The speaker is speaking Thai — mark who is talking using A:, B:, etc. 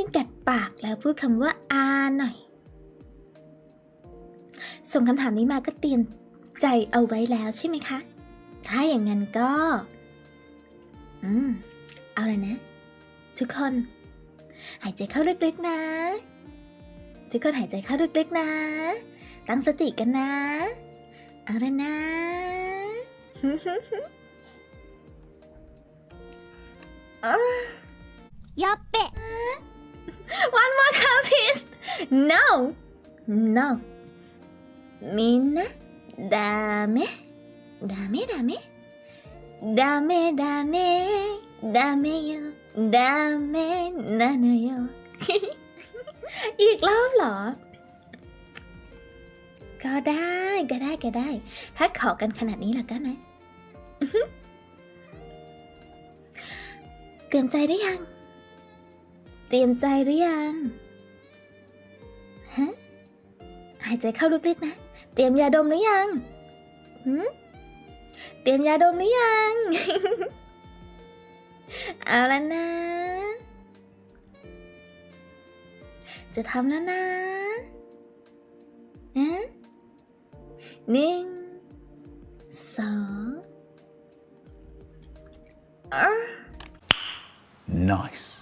A: มินกัดปากแล้วพูดคำว่าอาหน่อย ส่งคำถามนี้มาก็เตรียมใจเอาไว้แล้วใช่ไหมคะ ถ้าอย่างนั้นก็ อืม เอาเลยนะ ทุกคน หายใจเข้าลึกๆนะ ทุกคนหายใจเข้าลึกๆนะ ตั้งสติกันนะ เอาเลยนะ
B: やっべ
A: No No みんなダメダメダメダメだねダメよダメなのよ อีกรอบเหรอ ก็ได้ก็ได้ก็ได้ ถ้าขอกันขนาดนี้แล้วก็นะ อื้อหือเตรียมใจได้ยัง เตรียมใจหรือยัง หายใจเข้าลึกๆนะ เตรียมยาดมหรือยังหืมเตรียมยาดมหรือยัง เอาแล้วนะ จะทำแล้วนะฮะหนึ่งสองอ้า
C: Nice.